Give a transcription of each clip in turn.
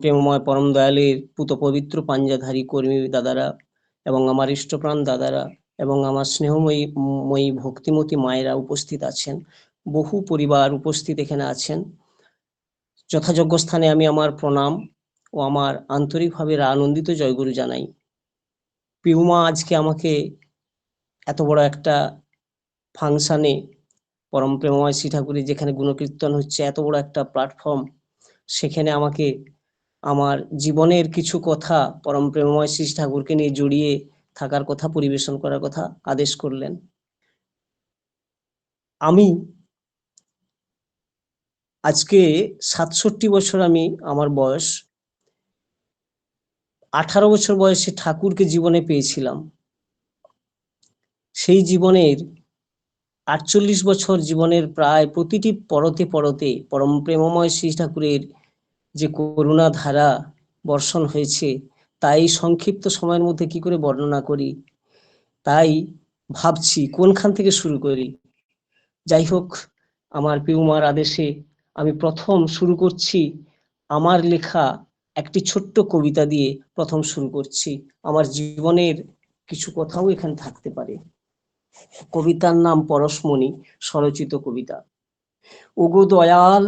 প্রেমময় পরম দয়ালের পুত পবিত্র পাঞ্জাধারী কর্মী দাদারা এবং আমার ইষ্টপ্রাণ দাদারা এবং আমার স্নেহময়ী, ময়ী ভক্তিমতী মায়েরা উপস্থিত আছেন। বহু পরিবার উপস্থিত এখানে আছেন। যথাযোগ্য স্থানে আমি আমার প্রণাম ও আমার আন্তরিকভাবে আনন্দিত জয়গুরু জানাই। পিউমা আজকে আমাকে এত বড় একটা ফাংশানে পরম প্রেমময় শ্রী ঠাকুরের যেখানে গুণকীর্তন হচ্ছে, এত বড় একটা প্ল্যাটফর্ম, সেখানে আমাকে আমার জীবনের কিছু কথা পরম প্রেমময় শ্রী ঠাকুরকে নিয়ে জড়িয়ে থাকার কথা, পরিবেশন করার কথা আদেশ করলেন। আমি আজকে সাতষট্টি বছর আমি, আমার বয়স আঠারো বছর বয়সে ঠাকুরকে জীবনে পেয়েছিলাম। সেই জীবনের আটচল্লিশ বছর জীবনের প্রায় প্রতিটি পরতে পরতে পরম প্রেমময় শ্রী ঠাকুরের যে করুণা ধারা বর্ষণ হয়েছে, তাই সংক্ষিপ্ত সময়ের মধ্যে কি করে বর্ণনা করি? তাই ভাবছি কোনখান থেকে শুরু করি? যাই হোক, আমার পিউমার আদেশে আমি প্রথম শুরু করছি আমার লেখা একটি ছোট্ট কবিতা দিয়ে প্রথম শুরু করছি। আমার জীবনের কিছু কথাও এখানে থাকতে পারে। কবিতার নাম পরশমণি, স্বরচিত কবিতা। ওগো দয়াল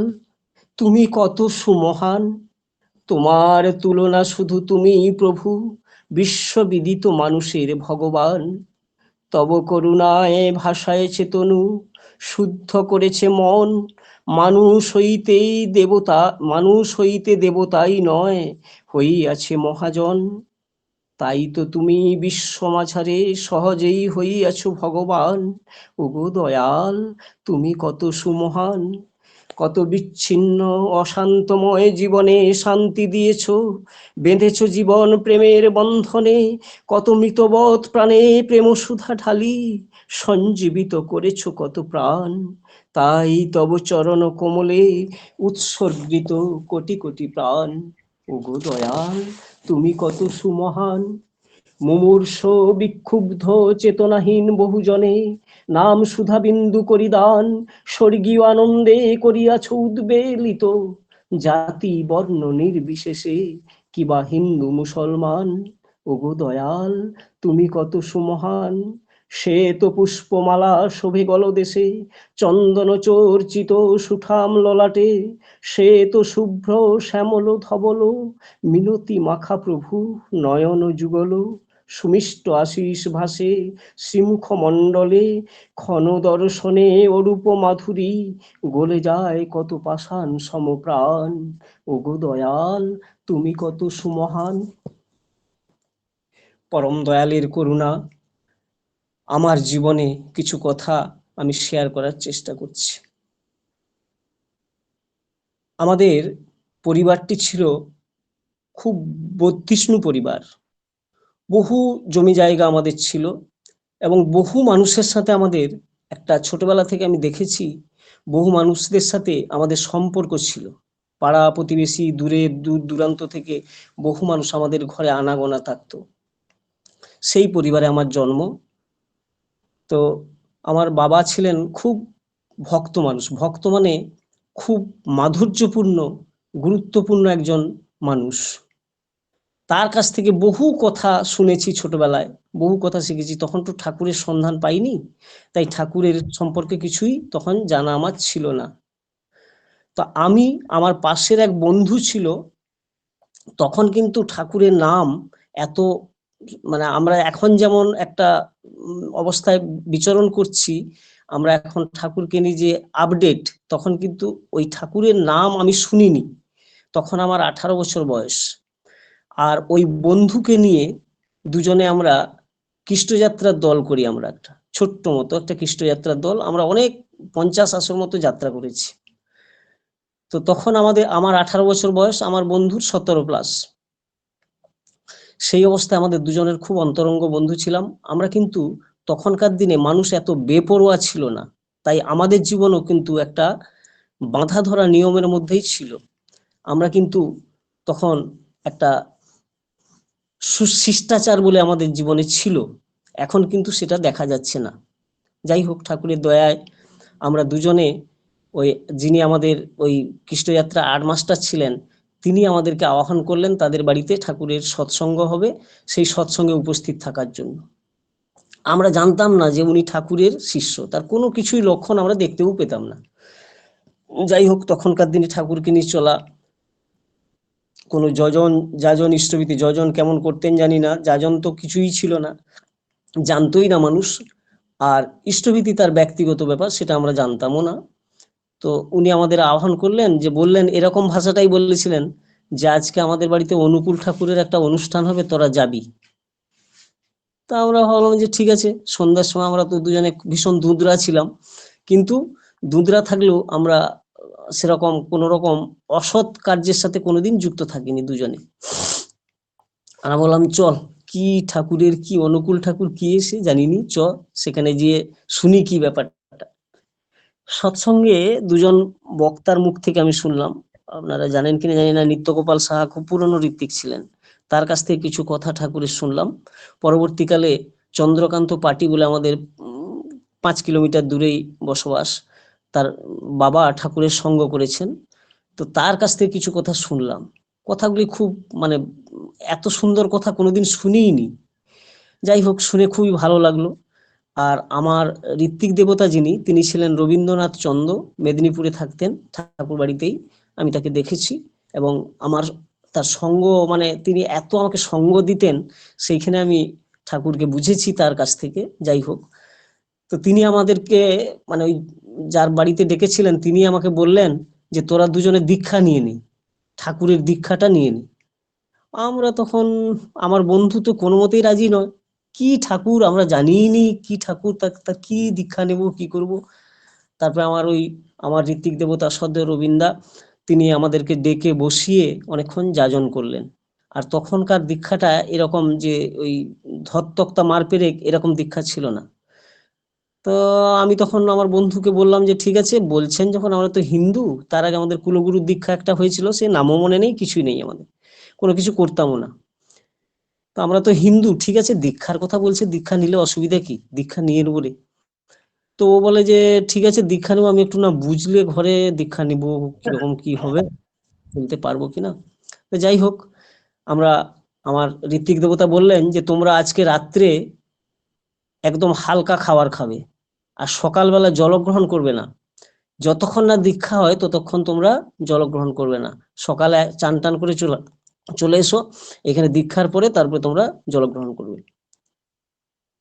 তুমি কত সুমহান? তোমার তুলনা শুধু তুমি প্রভু, বিশ্ববিদিত মানুষের ভগবান। তব করুণায় ভাষায় চেতনু, শুদ্ধ করেছে মন। মানুষ হইতেই দেবতা, মানুষ হইতে দেবতাই নয়, হইয়াছে মহাজন। তাই তো তুমি বিশ্ব মাঝারে সহজেই হইয়াছ ভগবান। ওগো দয়াল, তুমি কত সুমহান। কত বিচ্ছিন্ন অশান্তময় জীবনে শান্তি দিয়েছ, বেঁধেছ জীবন প্রেমের বন্ধনে, কত মৃতবধ প্রাণে প্রেম সুধা ঢালি, সঞ্জীবিত করেছ কত প্রাণ, তাই তব চরণ কোমলে উৎসর্গিত কোটি কোটি প্রাণ। ওগো দয়াল, তুমি কত সুমহান মুমূর্ষ বিক্ষুব্ধ চেতনাহীন বহুজনে, নাম সুধা বিন্দু করি দান স্বর্গীয় আনন্দে করিয়াছ উদ্বেলিত। জাতি বর্ণ নির্বিশেষে, কিবা হিন্দু মুসলমান? ওগো দয়াল, তুমি কত সুমহান? শ্বেত পুষ্পমালা শোভে দেশে চন্দন চর্চিত সুঠাম ললাটে। শ্বেত শুভ্র শ্যামল ধবল, মিনতি মাখা প্রভু নয়ন যুগল। সুমিষ্ট আশিস ভাসে শ্রীমুখ মণ্ডলে ক্ষণ দর্শনে অরূপ মাধুরী, গলে যায় কত পাষাণ সমপ্রাণ। ওগো দয়াল, তুমি কত সুমহান। পরম দয়ালের করুণা, আমার জীবনে কিছু কথা আমি শেয়ার করার চেষ্টা করছি। আমাদের পরিবারটি ছিল খুব বত্রিষ্ণু পরিবার। বহু জমি জায়গা আমাদের ছিল এবং বহু মানুষের সাথে আমাদের একটা ছোটবেলা থেকে আমি দেখেছি, বহু মানুষদের সাথে আমাদের সম্পর্ক ছিল। পাড়া প্রতিবেশী, দূরে, দূর, দূরান্ত থেকে বহু মানুষ আমাদের ঘরে আনাগোনা থাকতো। সেই পরিবারে আমার জন্ম। তো আমার বাবা ছিলেন খুব ভক্ত মানুষ। ভক্ত মানে খুব মাধুর্যপূর্ণ, গুরুত্বপূর্ণ একজন মানুষ। তার কাছ থেকে বহু কথা শুনেছি ছোটবেলায়, বহু কথা শিখেছি। তখন তো ঠাকুরের সন্ধান পাইনি, তাই ঠাকুরের সম্পর্কে কিছুই তখন জানা আমার ছিল না। তো আমি, আমার পাশের এক বন্ধু ছিল, তখন কিন্তু ঠাকুরের নাম এত মানে আমরা এখন যেমন একটা অবস্থায় বিচরণ করছি, আমরা এখন ঠাকুরকে নিয়ে যে আপডেট তখন কিন্তু ওই ঠাকুরের নাম আমি শুনিনি। তখন আমার আঠারো বছর বয়স। আর ওই বন্ধুকে নিয়ে দুজনে আমরা কৃষ্ণযাত্রার দল করি আমরা একটা, ছোট্ট মতো একটা কৃষ্ণযাত্রার দল। আমরা অনেক পঞ্চাশ আসর মতো যাত্রা করেছি। তো তখন আমাদের, আমার আঠারো বছর বয়স, আমার বন্ধুর সতেরো প্লাস সেই অবস্থায় আমাদের দুজনের খুব অন্তরঙ্গ বন্ধু ছিলাম। আমরা কিন্তু তখনকার দিনে মানুষ এত বেপরোয়া ছিল না। তাই আমাদের জীবনও কিন্তু একটা বাঁধা ধরা নিয়মের মধ্যেই ছিল। আমরা কিন্তু তখন একটা সুশিষ্টাচার বলে আমাদের জীবনে ছিল, এখন কিন্তু সেটা দেখা যাচ্ছে না। যাই হোক, ঠাকুরের দয়ায় আমরা দুজনে ওই যিনি আমাদের ওই কৃষ্ণযাত্রা আট মাস্টার ছিলেন, তিনি আমাদেরকে আহ্বান করলেন তাদের বাড়িতে ঠাকুরের সৎসঙ্গ হবে সেই সৎসঙ্গে উপস্থিত থাকার জন্য। আমরা জানতাম না যে উনি ঠাকুরের শিষ্য, তার কোনো কিছুই লক্ষণ আমরা দেখতেও পেতাম না। যাই হোক, তখনকার দিনে ঠাকুরকে নিয়ে চলা কোনো যজন, যাজন ইষ্টভীতি, যজন কেমন করতেন জানি না, যাজন তো কিছুই ছিল না। জানতোই না মানুষ। আর ইষ্টভীতি তার ব্যক্তিগত ব্যাপার, সেটা আমরা জানতামও না। তো উনি আমাদের আহ্বান করলেন যে, বললেন, এরকম ভাষাটাই বলেছিলেন যে, আজকে আমাদের বাড়িতে অনুকূল ঠাকুরের একটা অনুষ্ঠান হবে, তোরা যাবি। তা আমরা ভাবলাম যে, ঠিক আছে, সন্ধ্যার সময় আমরা তো দুজনে ভীষণ দুধরা ছিলাম। কিন্তু দুধরা থাকলেও আমরা সেরকম কোন রকম অসৎ কার্যের সাথে কোনোদিন যুক্ত থাকিনি দুজনে। আর বললাম, চল, কি ঠাকুরের কি অনুকূল ঠাকুর, কি এসে জানিনি? চ, সেখানে গিয়ে শুনি কি ব্যাপারটা। সৎসঙ্গে দুজন বক্তার মুখ থেকে আমি শুনলাম, আপনারা জানেন কিনা জানি না, নিত্যগোপাল সাহা খুব পুরনো ঋত্বিক ছিলেন। তার কাছ থেকে কিছু কথা ঠাকুরের শুনলাম। পরবর্তীকালে চন্দ্রকান্ত পাটি বলে আমাদের পাঁচ কিলোমিটার দূরেই বসবাস। তার বাবা ঠাকুরের সঙ্গ করেছেন। তো তার কাছ থেকে কিছু কথা শুনলাম। কথাগুলি খুব মানে এত সুন্দর কথা কোনোদিন শুনিনি যাই হোক, শুনে খুবই ভালো লাগল। আর আমার ঋত্বিক দেবতা যিনি, তিনি ছিলেন রবীন্দ্রনাথ চন্দ, মেদিনীপুরে থাকতেন, ঠাকুর বাড়িতেই। আমি তাকে দেখেছি এবং আমার তার সঙ্গ মানে তিনি এত আমাকে সঙ্গ দিতেন, সেইখানে আমি ঠাকুরকে বুঝেছি তার কাছ থেকে। যাই হোক, তো তিনি আমাদেরকে মানে ওই যার বাড়িতে ডেকেছিলেন, তিনি আমাকে বললেন যে, তোরা দুজনে দীক্ষা নিয়ে নি, ঠাকুরের দীক্ষাটা নিয়ে নি। আমরা তখন, আমার বন্ধু তো কোনো মতেই রাজি নয়। কি ঠাকুর? আমরা জানিই নি, কি ঠাকুর? তা কি দীক্ষা নেব, কি করব? তারপরে আমার ওই, আমার ঋত্বিক দেবতা সদ্য রবীন্দা, তিনি আমাদেরকে ডেকে বসিয়ে অনেকক্ষণ যাজন করলেন। আর তখনকার দীক্ষাটা এরকম যে, ওই ধত্তক্তা মার পেরেক এরকম দীক্ষা ছিল না। তো আমি তখন আমার বন্ধুকে বললাম যে, ঠিক আছে। বলছেন যখন আমরা তো হিন্দু, তার আগে আমাদের কুলগুরুর দীক্ষা একটা হয়েছিল, সে নামও মনে নেই, কিছুই নেই আমাদের। কোনো কিছু করতামও না। তো আমরা তো হিন্দু, ঠিক আছে, দীক্ষার কথা বলছে, দীক্ষা নিলে অসুবিধা কি? দীক্ষা নিয়ে রে তো ও বলে যে, ঠিক আছে, দীক্ষা নেব, আমি একটু না বুঝলে ঘরে দীক্ষা নিব, কীরকম কি হবে, বলতে পারব কিনা তো যাই হোক, আমরা, আমার ঋত্বিক দেবতা বললেন যে, তোমরা আজকে রাত্রে একদম হালকা খাবার খাবে। আর সকালবেলা জলগ্রহণ করবে না। যতক্ষণ না দীক্ষা হয়, ততক্ষণ তোমরা জলগ্রহণ করবে না। সকালে চান টান করে চলে চলে এসো। এখানে দীক্ষার পরে তারপরে তোমরা জলগ্রহণ করবে।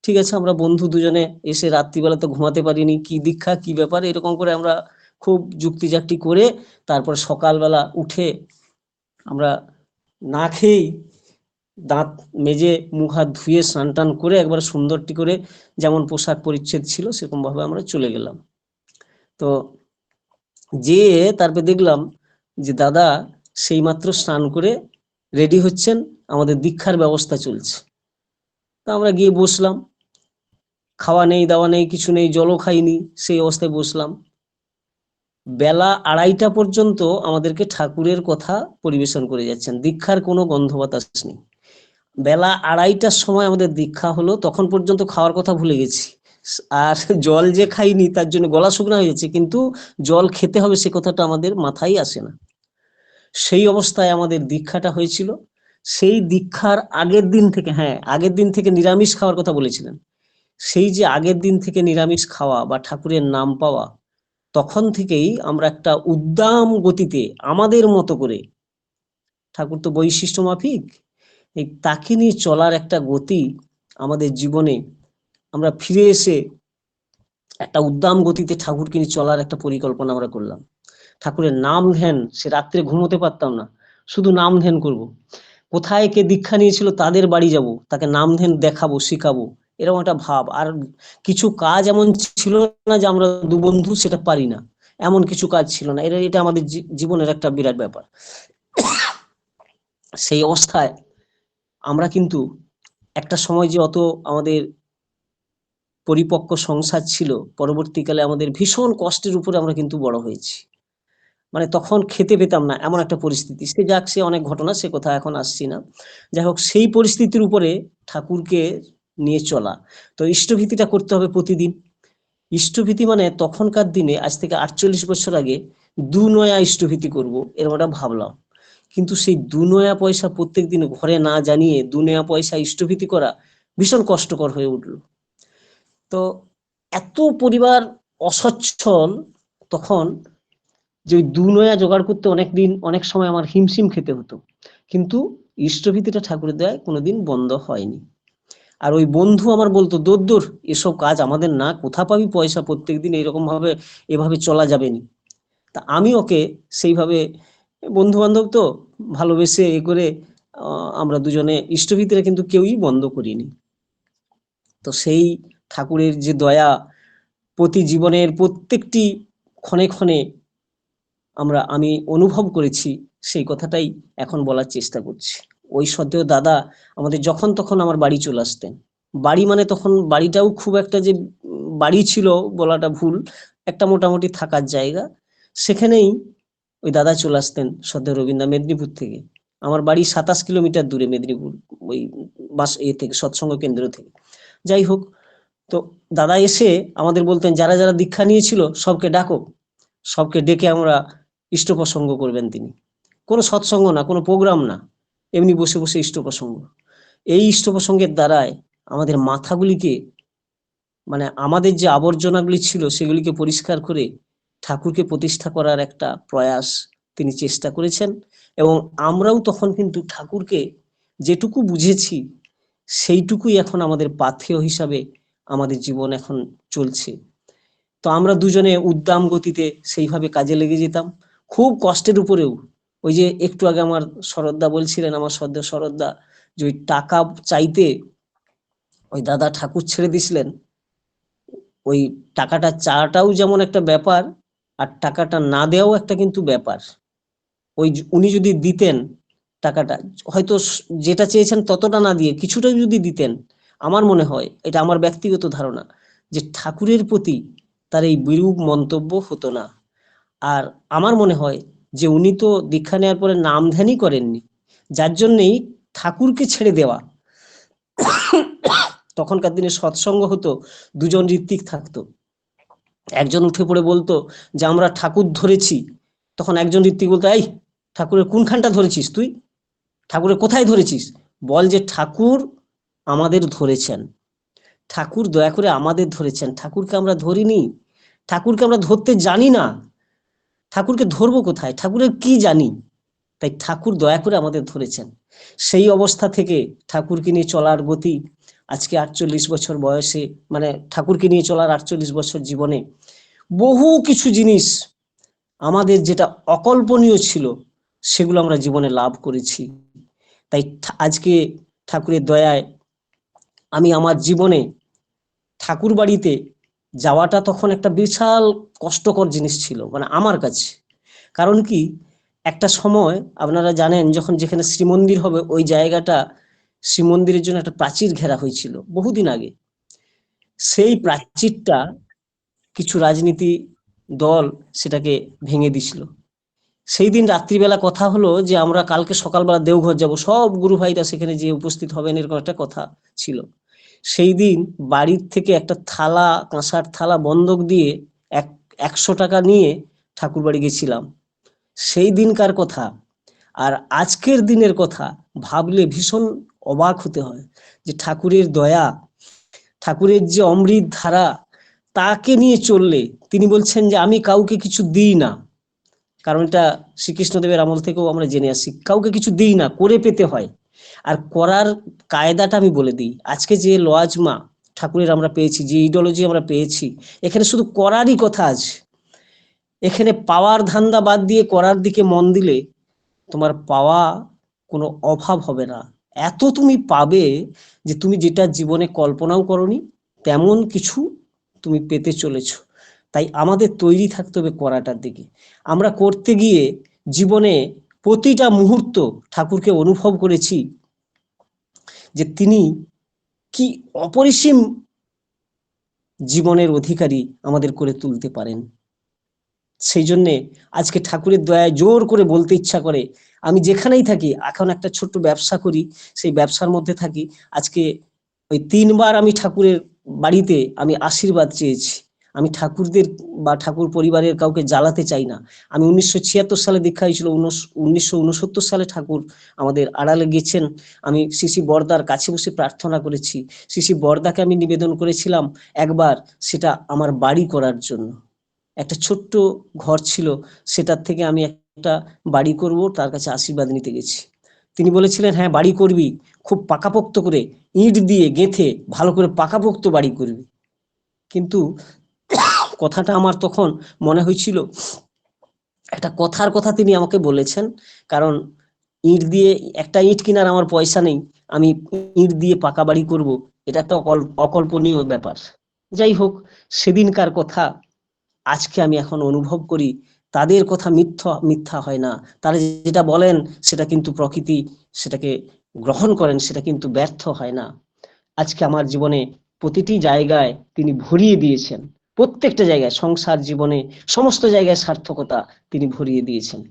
ঠিক আছে, আমরা বন্ধু দুজনে এসে রাত্রিবেলা তো ঘুমাতে পারিনি। কি দীক্ষা, কি ব্যাপার? এরকম করে আমরা খুব যুক্তিজাটি করে তারপর সকালবেলা উঠে আমরা না খেয়েই দাঁত মেজে মুখ হাত ধুয়ে স্নান টান করে একবার সুন্দরটি করে যেমন পোশাক পরিচ্ছেদ ছিল সেরকম ভাবে আমরা চলে গেলাম। তো যে তারপরে দেখলাম যে দাদা সেই মাত্র স্নান করে রেডি হচ্ছেন, আমাদের দীক্ষার ব্যবস্থা চলছে। তা আমরা গিয়ে বসলাম। খাওয়া নেই, দাওয়া নেই, কিছু নেই, জলও খাইনি, সেই অবস্থায় বসলাম। বেলা আড়াইটা পর্যন্ত আমাদেরকে ঠাকুরের কথা পরিবেশন করে যাচ্ছেন। দীক্ষার কোনো গন্ধ বাতাস নেই। বেলা আড়াইটার সময় আমাদের দীক্ষা হলো, তখন পর্যন্ত খাওয়ার কথা ভুলে গেছি। আর জল যে খাইনি, তার জন্য গলা শুকনো হয়েছে কিন্তু জল খেতে হবে সে কথাটা আমাদের মাথায় আসে না। সেই অবস্থায় আমাদের দীক্ষাটা হয়েছিল। সেই দীক্ষার আগের দিন থেকে হ্যাঁ আগের দিন থেকে নিরামিষ খাওয়ার কথা বলেছিলেন। সেই যে আগের দিন থেকে নিরামিষ খাওয়া বা ঠাকুরের নাম পাওয়া, তখন থেকেই আমরা একটা উদ্দাম গতিতে আমাদের মতো করে, ঠাকুর তো বৈশিষ্ট্য মাফিক এই তাকে নিয়ে চলার একটা গতি আমাদের জীবনে, আমরা ফিরে এসে একটা উদ্দাম গতিতে ঠাকুরকে নিয়ে চলার একটা পরিকল্পনা আমরা করলাম। ঠাকুরের নাম ধ্যান, সে রাত্রে ঘুমোতে পারতাম না। শুধু নাম ধ্যান করব। কোথায় কে দীক্ষা নিয়েছিল তাদের বাড়ি যাব, তাকে নাম ধ্যান দেখাবো, শিখাবো, এরকম একটা ভাব। আর কিছু কাজ এমন ছিল না যে আমরা দু বন্ধু সেটা পারি না। এমন কিছু কাজ ছিল না। এটা এটা আমাদের জীবনের একটা বিরাট ব্যাপার। সেই অবস্থায় আমরা কিন্তু একটা সময় যে অত আমাদের পরিপক্ক সংসার ছিল, পরবর্তীকালে আমাদের ভীষণ কষ্টের উপরে আমরা কিন্তু বড় হয়েছি। মানে তখন খেতে পেতাম না, এমন একটা পরিস্থিতি। সে যাক, সে অনেক ঘটনা, সে কথা এখন আসছি না। যাই হোক, সেই পরিস্থিতির উপরে ঠাকুরকে নিয়ে চলা। তো ইষ্টভীতিটা করতে হবে প্রতিদিন। ইষ্টভীতি মানে তখনকার দিনে, আজ থেকে আটচল্লিশ বছর আগে, দু নয়া ইষ্টভীতি করব, এরকম একটা ভাবলাম। কিন্তু সেই দু দুনয়া পয়সা প্রত্যেক দিন ঘরে না জানিয়ে দুনয়া পয়সা ইষ্টভীতি করা ভীষণ কষ্টকর হয়ে উঠল। তো এত পরিবার অসচ্ছল তখন যে ওই দুনয়া জোগাড় করতে অনেক দিন অনেক সময় আমার হিমশিম খেতে হতো। কিন্তু ইষ্টভীতিটা ঠাকুরের দেয় কোনোদিন বন্ধ হয়নি। আর ওই বন্ধু আমার বলতো, দূর দূর, এসব কাজ আমাদের না, কোথা পাবি পয়সা? প্রত্যেকদিন এরকম ভাবে এভাবে চলা যাবে নি। তা আমি ওকে সেইভাবে বন্ধু বান্ধব তো ভালোবেসে এ করে আমরা দুজনে ইষ্টভীতিরা কিন্তু কেউই বন্ধ করিনি। তো সেই ঠাকুরের যে দয়া প্রতি জীবনের প্রত্যেকটি ক্ষণে ক্ষণে আমরা, আমি অনুভব করেছি, সেই কথাটাই এখন বলার চেষ্টা করছি। ওই সত্ত্বেও দাদা আমাদের যখন তখন আমার বাড়ি চলে আসতেন। বাড়ি মানে তখন বাড়িটাও খুব একটা যে, বাড়ি ছিল বলাটা ভুল, একটা মোটামুটি থাকার জায়গা। সেখানেই ওই দাদা চলে আসতেন সদ্য রবীন্দ্র মেদিনীপুর থেকে। আমার বাড়ি সাতাশ কিলোমিটার দূরে মেদিনীপুর, ওই বাস এ থেকে, সৎসঙ্গ কেন্দ্র থেকে। যাই হোক, তো দাদা এসে আমাদের বলতেন, যারা যারা দীক্ষা নিয়েছিল, সবকে ডাকো। সবকে ডেকে আমরা ইষ্ট প্রসঙ্গ করবেন তিনি। কোনো সৎসঙ্গ না, কোনো প্রোগ্রাম না। এমনি বসে বসে ইষ্ট প্রসঙ্গ এই ইষ্ট প্রসঙ্গের দ্বারায় আমাদের মাথাগুলিকে মানে আমাদের যে আবর্জনাগুলি ছিল, সেগুলিকে পরিষ্কার করে ঠাকুরকে প্রতিষ্ঠা করার একটা প্রয়াস তিনি চেষ্টা করেছেন এবং আমরাও তখন কিন্তু ঠাকুরকে যেটুকু বুঝেছি, সেইটুকুই এখন আমাদের পাথেয় হিসাবে আমাদের জীবন এখন চলছে। তো আমরা দুজনে উদ্দাম গতিতে সেইভাবে কাজে লেগে যেতাম। খুব কষ্টের উপরেও, ওই যে একটু আগে আমার শরদ্দা বলছিলেন, আমার সদ্য শরদ্দা যে ওই টাকা চাইতে ওই দাদা ঠাকুর ছেড়ে দিছিলেন, ওই টাকাটা চাটাও যেমন একটা ব্যাপার আর টাকাটা না দেওয়াও একটা কিন্তু ব্যাপার। ওই উনি যদি দিতেন টাকাটা, হয়তো যেটা চেয়েছেন ততটা না দিয়ে কিছুটা যদি দিতেন, আমার মনে হয় এটা আমার ব্যক্তিগত ধারণা যে ঠাকুরের প্রতি তার এই বিরূপ মন্তব্য হতো না। আর আমার মনে হয় যে উনি তো দীক্ষা নেওয়ার পরে নাম ধ্যানই করেননি, যার জন্যেই ঠাকুরকে ছেড়ে দেওয়া। তখনকার দিনে সৎসঙ্গ হতো, দুজন ঋত্বিক থাকতো। একজন উঠে পড়ে বলতো যে, আমরা ঠাকুর ধরেছি। তখন একজন ঋত্বিক বলতো, এই, ঠাকুরের কোনখানটা ধরেছিস তুই? ঠাকুরের কোথায় ধরেছিস? বল যে, ঠাকুর আমাদের ধরেছেন। ঠাকুর দয়া করে আমাদের ধরেছেন। ঠাকুরকে আমরা ধরিনি। ঠাকুরকে আমরা ধরতে জানি না। ঠাকুরকে ধরবো কোথায়? ঠাকুরের কি জানি? তাই ঠাকুর দয়া করে আমাদের ধরেছেন। সেই অবস্থা থেকে ঠাকুরকে নিয়ে চলার গতি আজকে আটচল্লিশ বছর বয়সে মানে ঠাকুরকে নিয়ে চলার আটচল্লিশ বছর জীবনে বহু কিছু জিনিস আমাদের যেটা অকল্পনীয় ছিল, সেগুলো আমরা জীবনে লাভ করেছি। তাই আজকে ঠাকুরের দয়ায় আমি আমার জীবনে ঠাকুর বাড়িতে যাওয়াটা তখন একটা বিশাল কষ্টকর জিনিস ছিল মানে আমার কাছে। কারণ কি, একটা সময় আপনারা জানেন যখন যেখানে শ্রীমন্দির হবে, ওই জায়গাটা শ্রীমন্দিরের জন্য একটা প্রাচীর ঘেরা হয়েছিল বহুদিন আগে। সেই প্রাচীরটা কিছু রাজনীতি দল সেটাকে ভেঙে দিছিল। সেই দিন রাত্রিবেলা কথা হলো যে, আমরা কালকে সকালবেলা দেওঘর যাব, সব গুরু ভাইরা সেখানে যে উপস্থিত হবেন, এরকম একটা কথা ছিল। সেই দিন বাড়ির থেকে একটা থালা, কাঁসার থালা বন্ধক দিয়ে এক, একশো টাকা নিয়ে ঠাকুর বাড়ি গেছিলাম। সেই দিনকার কথা। আর আজকের দিনের কথা ভাবলে ভীষণ অবাক হতে হয় যে ঠাকুরের দয়া, ঠাকুরের যে অমৃত ধারা, তাকে নিয়ে চললে তিনি বলছেন যে আমি কাউকে কিছু দিই না। কারণ এটা শ্রীকৃষ্ণদেবের আমল থেকেও আমরা জেনে আসি, কাউকে কিছু দিই না, করে পেতে হয়। আর করার কায়দাটা আমি বলে দিই, আজকে যে লজমা ঠাকুরের আমরা পেয়েছি, যে ইডিওলজি আমরা পেয়েছি, এখানে শুধু করারই কথা আছে। এখানে পাওয়ার ধান্দা বাদ দিয়ে করার দিকে মন দিলে তোমার পাওয়া কোনো অভাব হবে না। এত তুমি পাবে যে তুমি যেটা জীবনে কল্পনাও করনি, তেমন কিছু তুমি পেতে চলেছ। তাই আমাদের তৈরি থাকতে হবে করাটার দিকে। আমরা করতে গিয়ে জীবনে প্রতিটা মুহূর্ত ঠাকুরকে অনুভব করেছি যে তিনি কি অপরিসীম জীবনের অধিকারী আমাদের করে তুলতে পারেন। সেই জন্যে আজকে ঠাকুরের দয়ায় জোর করে বলতে ইচ্ছা করে আমি যেখানেই থাকি, এখন একটা ছোট্ট ব্যবসা করি, সেই ব্যবসার মধ্যে থাকি। আজকে ওই তিনবার আমি ঠাকুরের বাড়িতে আমি আশীর্বাদ চেয়েছি। আমি ঠাকুরদের বা ঠাকুর পরিবারের কাউকে জ্বালাতে চাই না। আমি উনিশশো ছিয়াত্তর সালে দীক্ষা হয়েছিল উনিশশো উনসত্তর সালে ঠাকুর আমাদের আড়ালে গেছেন। আমি শিশি বর্দার কাছে বসে প্রার্থনা করেছি। শিশি বর্দাকে আমি নিবেদন করেছিলাম একবার, সেটা আমার বাড়ি করার জন্য। একটা ছোট্ট ঘর ছিল, সেটার থেকে আমি একটা বাড়ি করব, তার কাছে আশীর্বাদ নিতে গেছি। তিনি বলেছিলেন হ্যাঁ বাড়ি করবি, খুব পাকাপোক্ত করে ইট দিয়ে গেঁথে ভালো করে পাকাপোক্ত বাড়ি করবি। কিন্তু কথাটা আমার তখন মনে হয়েছিল, একটা কথার কথা তিনি আমাকে বলেছেন, কারণ ইট দিয়ে, একটা ইট কিনার আমার পয়সা নেই, আমি ইট দিয়ে পাকা বাড়ি করব, এটা একটা অকল্পনীয় ব্যাপার। যাই হোক, সেদিনকার কথা আজকে আমি এখন অনুভব করি তাদের কথা মিথ্যা মিথ্যা হয় না। তারা যেটা বলেন, সেটা কিন্তু প্রকৃতি সেটাকে গ্রহণ করেন, সেটা কিন্তু ব্যর্থ হয় না। আজকে আমার জীবনে প্রতিটি জায়গায় তিনি ভরিয়ে দিয়েছেন। প্রত্যেকটা জায়গায়, সংসার জীবনে, সমস্ত জায়গায় সার্থকতা তিনি ভরিয়ে দিয়েছেন।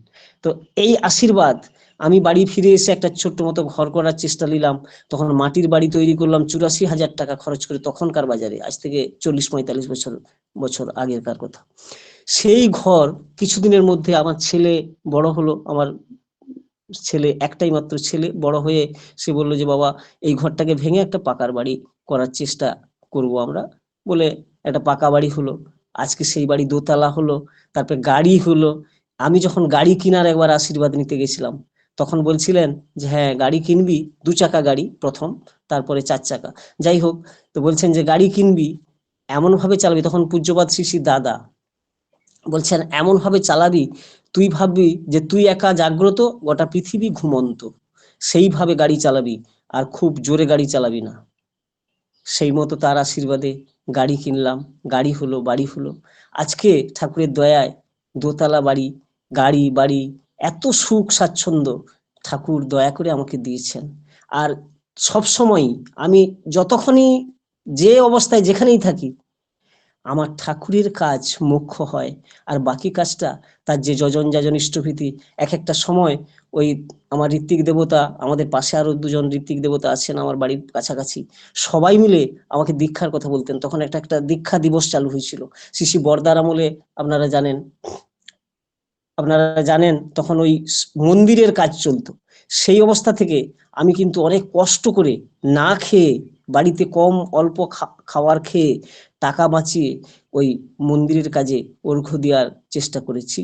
তো এই আশীর্বাদ, আমি বাড়ি ফিরে এসে একটা ছোট্ট মতো ঘর করার চেষ্টা নিলাম, তখন মাটির বাড়ি তৈরি করলাম, চুরাশি হাজার টাকা খরচ করে তখনকার বাজারে। আজ থেকে চল্লিশ পঁয়তাল্লিশ বছর বছর আগেরকার কথা। সেই ঘর কিছুদিনের মধ্যে আমার ছেলে বড় হলো, আমার ছেলে একটাই মাত্র ছেলে, বড় হয়ে সে বলল যে, বাবা, এই ঘরটাকে ভেঙে একটা পাকার বাড়ি করার চেষ্টা করব আমরা। বলে একটা পাকা বাড়ি হলো। আজকে সেই বাড়ি দোতলা হলো, তারপরে গাড়ি হলো। আমি যখন গাড়ি কেনার একবার আশীর্বাদ নিতে গেছিলাম, তখন বলছিলেন যে হ্যাঁ গাড়ি কিনবি, দু চাকা গাড়ি প্রথম, তারপরে চার চাকা। যাই হোক, তো বলছেন যে, গাড়ি কিনবি এমন ভাবে চালাবি। তখন পূজ্যপাত শিশি দাদা বলছেন এমন ভাবে চালাবি, তুই ভাববি যে তুই একা জাগ্রত, গোটা পৃথিবী ঘুমন্ত। সেইভাবে গাড়ি চালাবি, আর খুব জোরে গাড়ি চালাবি না। সেই মতো তার আশীর্বাদে গাড়ি কিনলাম, গাড়ি হলো, বাড়ি হলো। আজকে ঠাকুরের দয়ায় দোতলা বাড়ি, গাড়ি, বাড়ি, এত সুখ স্বাচ্ছন্দ্য ঠাকুর দয়া করে আমাকে দিয়েছেন। আর সব সময় আমি যতক্ষণই যে অবস্থায় যেখানেই থাকি আমার ঠাকুরের কাজ মুখ্য হয়। আর বাকি কাজটা তার যে যজন যাজন ইষ্টভীতি, এক একটা সময় ওই আমার ঋত্বিক দেবতা, আমাদের পাশে আরও দুজন ঋত্বিক দেবতা আছেন আমার বাড়ির কাছাকাছি, সবাই মিলে আমাকে দীক্ষার কথা বলতেন। তখন একটা একটা দীক্ষা দিবস চালু হয়েছিল। শিশি বরদার আমলে আপনারা জানেন আপনারা জানেন, তখন ওই মন্দিরের কাজ চলতো। সেই অবস্থা থেকে আমি কিন্তু অনেক কষ্ট করে না খেয়ে, বাড়িতে কম অল্প খাওয়ার খেয়ে টাকা বাঁচিয়ে ওই মন্দিরের কাজে অর্ঘ্য দেওয়ার চেষ্টা করেছি।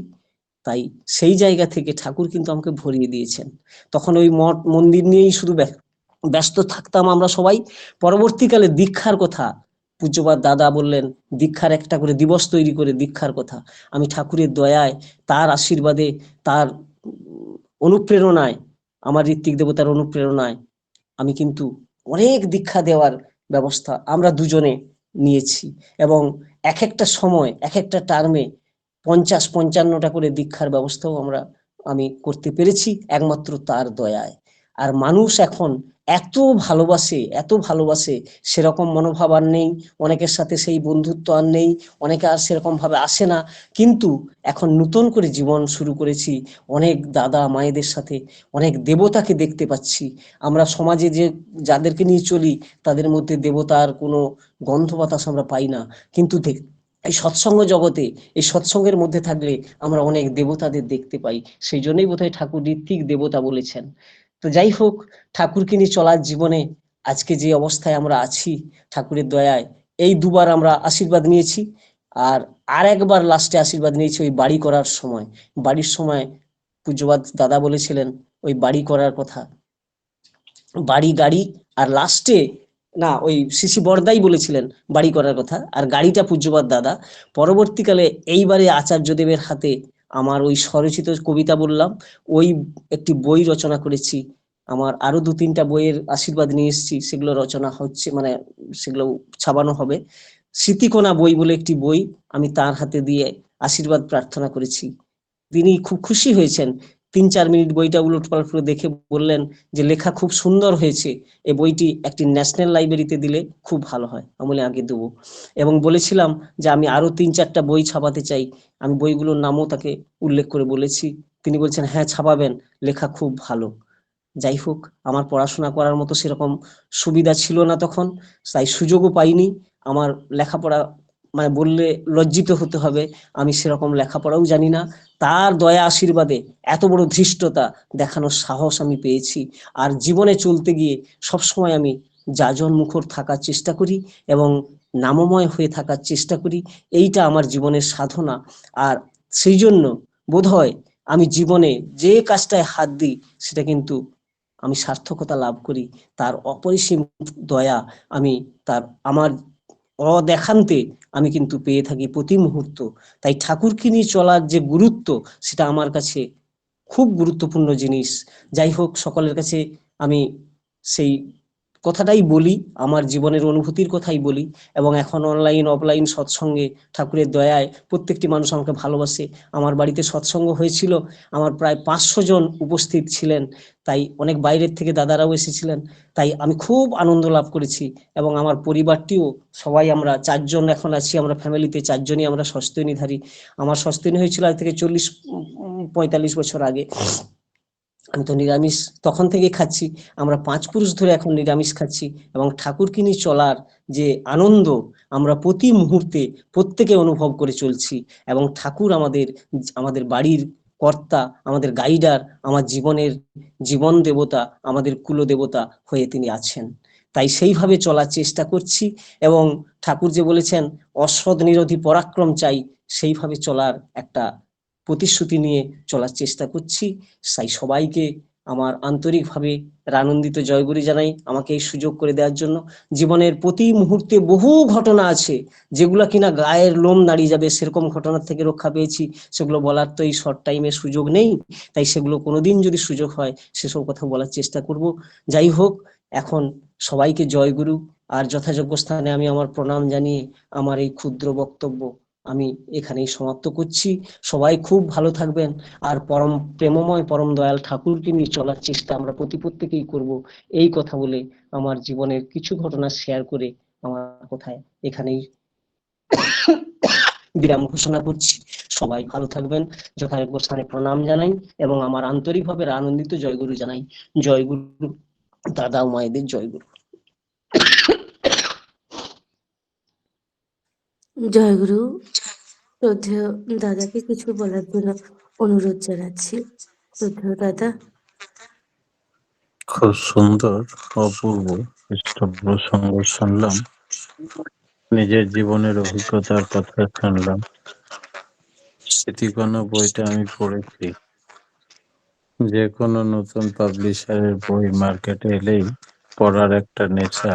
তাই সেই জায়গা থেকে ঠাকুর কিন্তু আমাকে ভরিয়ে দিয়েছেন। তখন ওই মঠ, মন্দির নিয়েই শুধু ব্যস্ত থাকতাম আমরা সবাই। পরবর্তীকালে দীক্ষার কথা পূজ্যপাত দাদা বললেন, দীক্ষার একটা করে দিবস তৈরি করে দীক্ষার কথা। আমি ঠাকুরের দয়ায়, তার আশীর্বাদে, তার অনুপ্রেরণায়, আমার ঋত্বিক দেবতার অনুপ্রেরণায় আমি কিন্তু অনেক দীক্ষা দেওয়ার ব্যবস্থা আমরা দুজনে নিয়েছি। এবং এক একটা সময় এক একটা টার্মে পঞ্চাশ, পঞ্চান্নটা করে দীক্ষার ব্যবস্থাও আমরা, আমি করতে পেরেছি, একমাত্র তার দয়ায়। আর মানুষ এখন এত ভালোবাসে এত ভালোবাসে। সেরকম মনোভাব আর নেই, অনেকের সাথে সেই বন্ধুত্ব আর নেই, অনেকে আর সেরকম ভাবে আসে না। কিন্তু এখন নতুন করে জীবন শুরু করেছি, অনেক দাদা মায়েদের সাথে, অনেক দেবতাকে দেখতে পাচ্ছি। আমরা সমাজে যে, যাদেরকে নিয়ে চলি, তাদের মধ্যে দেবতার কোনো গন্ধ বাতাস আমরা পাই না। কিন্তু দেখ, এই সৎসঙ্গ জগতে, এই সৎসঙ্গের মধ্যে থাকলে আমরা অনেক দেবতাদের দেখতে পাই। সেই জন্যই বোধহয় ঠাকুর ঋত্বিক দেবতা বলেছেন। তো যাই হোক, ঠাকুরকে নিয়ে চলার জীবনে আজকে যে অবস্থায় আমরা আছি, ঠাকুরের দয়ায়, এই দুবার আমরা আশীর্বাদ নিয়েছি। আর আর একবার লাস্টে আশীর্বাদ নিয়েছি ওই বাড়ি করার সময়। বাড়ির সময় পূজ্যবাদ দাদা বলেছিলেন, ওই বাড়ি করার কথা। বাড়ি, গাড়ি, আর লাস্টে, না, ওই শিশি বর্দাই বলেছিলেন বাড়ি করার কথা। আর গাড়িটা পূজ্যবাদ দাদা। পরবর্তীকালে এইবারে আচার্যদেবের হাতে আমার ওই স্বরচিত কবিতা বললাম, ওই একটি বই রচনা করেছি। আমার আরও দু তিনটা বইয়ের আশীর্বাদ নিয়ে এসেছি, সেগুলো রচনা হচ্ছে মানে সেগুলো ছাপানো হবে। স্মৃতিকোনা বই বলে একটি বই আমি তার হাতে দিয়ে আশীর্বাদ প্রার্থনা করেছি। তিনি খুব খুশি হয়েছেন। তিন চার মিনিট বইটা উলট পালট করে দেখে বললেন যে লেখা খুব সুন্দর হয়েছে। এই বইটি একটি ন্যাশনাল লাইব্রেরিতে দিলে খুব ভালো হয়। আমি আগে দেবো। এবং বলেছিলাম যে, আমি আরও তিন চারটা বই ছাপাতে চাই। আমি বইগুলোর নামও তাকে উল্লেখ করে বলেছি। তিনি বলছেন হ্যাঁ ছাপাবেন, লেখা খুব ভালো। যাই হোক, আমার পড়াশোনা করার মতো সেরকম সুবিধা ছিল না তখন, তাই সুযোগও পাইনি। আমার লেখাপড়া মানে বললে লজ্জিত হতে হবে, আমি সেরকম লেখাপড়াও জানি না। তার দয়া আশীর্বাদে এত বড় ধৃষ্টতা দেখানোর সাহস আমি পেয়েছি। আর জীবনে চলতে গিয়ে সবসময় আমি যাজন মুখর থাকার চেষ্টা করি এবং নামময় হয়ে থাকার চেষ্টা করি। এইটা আমার জীবনের সাধনা। আর সেই জন্য বোধ হয় আমি জীবনে যে কাজটায় হাত দিই সেটা কিন্তু আমি সার্থকতা লাভ করি। তার অপরিসীম দয়া আমি তার আমার অদেখান্তে আমি কিন্তু পেয়ে থাকি প্রতি মুহূর্ত। তাই ঠাকুরকে নিয়ে চলার যে গুরুত্ব, সেটা আমার কাছে খুব গুরুত্বপূর্ণ জিনিস। যাই হোক, সকলের কাছে আমি সেই কথাটাই বলি, আমার জীবনের অনুভূতির কথাই বলি এবং এখন অনলাইন অফলাইন সৎসঙ্গে ঠাকুরের দয়ায় প্রত্যেকটি মানুষ আমাকে ভালোবাসে। আমার বাড়িতে সৎসঙ্গ হয়েছিল, আমার প্রায় পাঁচশো জন উপস্থিত ছিলেন, তাই অনেক বাইরের থেকে দাদারাও এসেছিলেন, তাই আমি খুব আনন্দ লাভ করেছি এবং আমার পরিবারটিও, সবাই আমরা চারজন এখন আছি, আমরা ফ্যামিলিতে চারজনই আমরা সস্তনীধারী আমার সস্তনী হয়েছিল আজ থেকে চল্লিশ পঁয়তাল্লিশ বছর আগে। আমি তো নিরামিষ তখন থেকে খাচ্ছি। আমরা পাঁচ পুরুষ ধরে এখন নিরামিষ খাচ্ছি এবং ঠাকুরকে নিয়ে চলার যে আনন্দ আমরা প্রতি মুহূর্তে প্রত্যেকে অনুভব করে চলছি এবং ঠাকুর আমাদের আমাদের বাড়ির কর্তা, আমাদের গাইডার, আমার জীবনের জীবন দেবতা, আমাদের কুল দেবতা হয়ে তিনি আছেন। তাই সেইভাবে চলার চেষ্টা করছি এবং ঠাকুর যে বলেছেন, অসৎ নিরোধী পরাক্রম চাই, সেইভাবে চলার একটা প্রতিশ্রুতি নিয়ে চলার চেষ্টা করছি। তাই সবাইকে আমার আন্তরিকভাবে আনন্দিত জয়গুরি জানাই আমাকে এই সুযোগ করে দেওয়ার জন্য। জীবনের প্রতি মুহূর্তে বহু ঘটনা আছে যেগুলো কিনা গায়ের লোম দাঁড়িয়ে যাবে, সেরকম ঘটনার থেকে রক্ষা পেয়েছি। সেগুলো বলার তো এই শর্ট টাইমে সুযোগ নেই। তাই সেগুলো কোনোদিন যদি সুযোগ হয়, সেসব কথা বলার চেষ্টা করব। যাই হোক, এখন সবাইকে জয়গুরু। আর যথাযোগ্য স্থানে আমি আমার প্রণাম জানিয়ে আমার এই ক্ষুদ্র বক্তব্য আমি এখানেই সমাপ্ত করছি। সবাই খুব ভালো থাকবেন আর পরম প্রেমময় পরম দয়াল ঠাকুরকে নিয়ে চলার চেষ্টা আমরা প্রতি প্রত্যেকেই করব। এই কথা বলে আমার জীবনের কিছু ঘটনা শেয়ার করে আমার কথায় এখানেই বিরাম ঘোষণা করছি। সবাই ভালো থাকবেন যথাযোগ্য স্থানে প্রণাম জানাই এবং আমার আন্তরিকভাবে আনন্দিত জয়গুরু জানাই। জয়গুরু দাদা মায়েদের জয়গুরু। জয়গুরু, শ্রদ্ধেয় দাদাকে কিছু বলার জন্য অনুরোধ জানাচ্ছি। শ্রদ্ধেয় দাদা। খুব সুন্দর অপূর্ব প্রসঙ্গ শুনলাম। নিজের জীবনের অভিজ্ঞতার কথা শুনলাম। স্মৃতিকোনা বইটা আমি পড়েছি। যে কোনো নতুন পাবলিশারের বই মার্কেটে এলেই পড়ার একটা নেশা।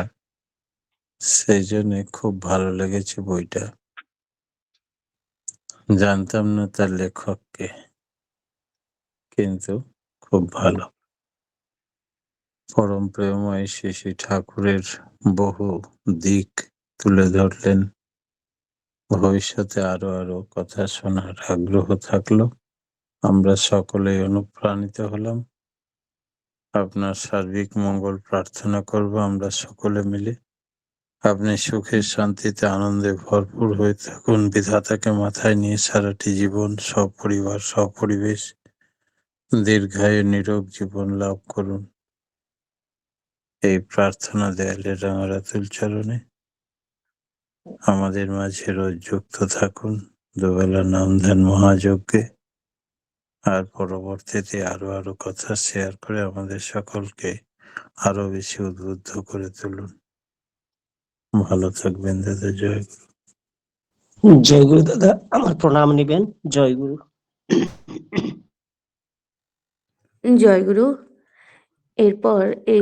সেই জন্য খুব ভালো লেগেছে বইটা। জানতাম না তার লেখককে, কিন্তু খুব ভালো। পরম প্রেমময় শ্রী শ্রী ঠাকুরের বহু দিক তুলে ধরলেন। ভবিষ্যতে আরও আরও কথা শোনার আগ্রহ থাকল। আমরা সকলেই অনুপ্রাণিত হলাম। আপনার সার্বিক মঙ্গল প্রার্থনা করব আমরা সকলে মিলে। আপনি সুখে, শান্তিতে, আনন্দে ভরপুর হয়ে থাকুন। বিধাতাকে মাথায় নিয়ে সারাটি জীবন সপরিবার, সপরিবেশ, দীর্ঘায়ু নিরোগ জীবন লাভ করুন। এই প্রার্থনা দেয়ালে রাঙারাতুল চরণে আমাদের মাঝে রোজ যুক্ত থাকুন। দুবেলা নাম ধ্যান মহাযজ্ঞে। আর পরবর্তীতে আরও আরও কথা শেয়ার করে আমাদের সকলকে আরও বেশি উদ্বুদ্ধ করে তুলুন। ভালো থাকবেন দাদা জয় গুরু। জয় গুরু দাদা আমার প্রণাম নেবেন। জয় গুরু। এরপর এই